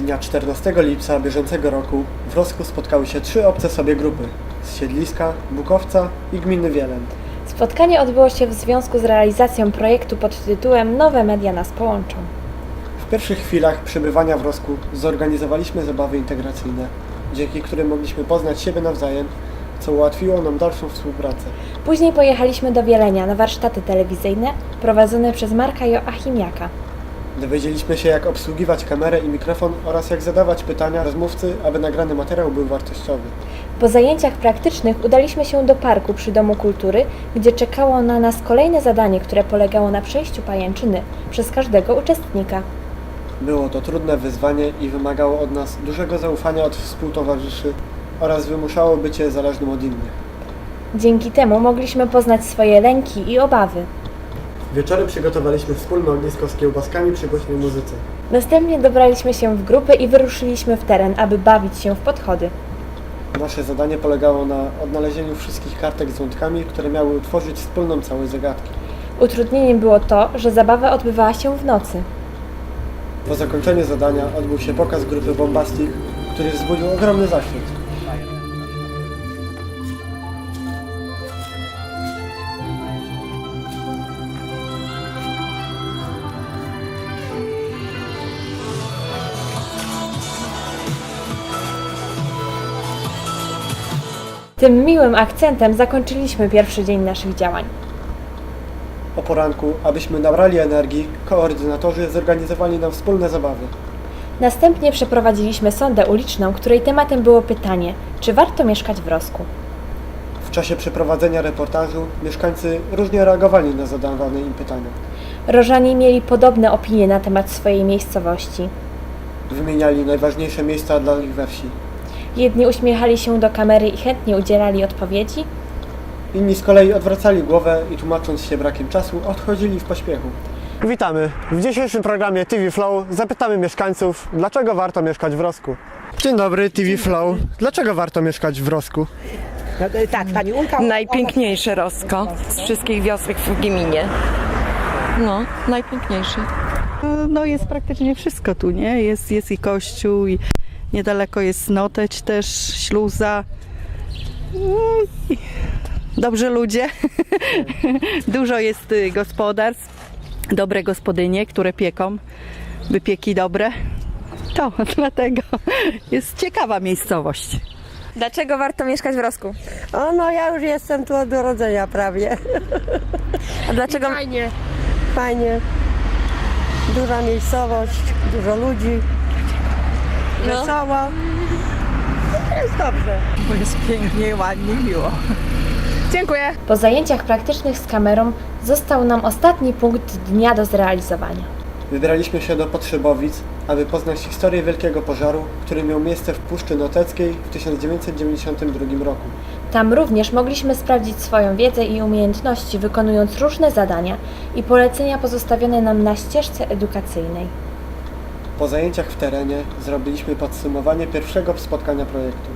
Dnia 14 lipca bieżącego roku w Rosku spotkały się trzy obce sobie grupy z Siedliska, Bukowca i gminy Wieleń. Spotkanie odbyło się w związku z realizacją projektu pod tytułem Nowe media nas połączą. W pierwszych chwilach przebywania w Rosku zorganizowaliśmy zabawy integracyjne, dzięki którym mogliśmy poznać siebie nawzajem, co ułatwiło nam dalszą współpracę. Później pojechaliśmy do Wielenia na warsztaty telewizyjne prowadzone przez Marka Joachimiaka. Dowiedzieliśmy się, jak obsługiwać kamerę i mikrofon oraz jak zadawać pytania rozmówcy, aby nagrany materiał był wartościowy. Po zajęciach praktycznych udaliśmy się do parku przy Domu Kultury, gdzie czekało na nas kolejne zadanie, które polegało na przejściu pajęczyny przez każdego uczestnika. Było to trudne wyzwanie i wymagało od nas dużego zaufania od współtowarzyszy oraz wymuszało bycie zależnym od innych. Dzięki temu mogliśmy poznać swoje lęki i obawy. Wieczorem przygotowaliśmy wspólne ognisko z kiełbaskami przy głośnej muzyce. Następnie dobraliśmy się w grupy i wyruszyliśmy w teren, aby bawić się w podchody. Nasze zadanie polegało na odnalezieniu wszystkich kartek z wątkami, które miały utworzyć wspólną całość zagadki. Utrudnieniem było to, że zabawa odbywała się w nocy. Po zakończeniu zadania odbył się pokaz grupy Bombastic, który wzbudził ogromny zachwyt. Tym miłym akcentem zakończyliśmy pierwszy dzień naszych działań. O poranku, abyśmy nabrali energii, koordynatorzy zorganizowali nam wspólne zabawy. Następnie przeprowadziliśmy sondę uliczną, której tematem było pytanie, czy warto mieszkać w Rosku. W czasie przeprowadzenia reportażu mieszkańcy różnie reagowali na zadawane im pytania. Rożanie mieli podobne opinie na temat swojej miejscowości. Wymieniali najważniejsze miejsca dla nich we wsi. Jedni uśmiechali się do kamery i chętnie udzielali odpowiedzi, Inni z kolei odwracali głowę i tłumacząc się brakiem czasu, odchodzili w pośpiechu. Witamy. W dzisiejszym programie TV Flow zapytamy mieszkańców, dlaczego warto mieszkać w Rosku. Dzień dobry, TV Flow. Dlaczego warto mieszkać w Rosku? Tak, pani Ulka. Najpiękniejsze Rosko z wszystkich wiosek w gminie. No, najpiękniejsze. No jest praktycznie wszystko tu, nie? Jest, jest i kościół, i niedaleko jest Noteć też, śluza. I Dobrzy ludzie. Dużo jest y, gospodarstw, dobre gospodynie, które pieką, wypieki dobre. To dlatego jest ciekawa miejscowość. Dlaczego warto mieszkać w Rosku? O, no ja już jestem tu od urodzenia prawie. A dlaczego, Fajnie. Fajnie. Duża miejscowość, dużo ludzi. Wesoło. Jest dobrze. Bo jest pięknie, ładnie, miło. Dziękuję. Po zajęciach praktycznych z kamerą został nam ostatni punkt dnia do zrealizowania. Wybraliśmy się do Potrzebowic, aby poznać historię wielkiego pożaru, który miał miejsce w Puszczy Noteckiej w 1992 roku. Tam również mogliśmy sprawdzić swoją wiedzę i umiejętności, wykonując różne zadania i polecenia pozostawione nam na ścieżce edukacyjnej. Po zajęciach w terenie zrobiliśmy podsumowanie pierwszego spotkania projektu.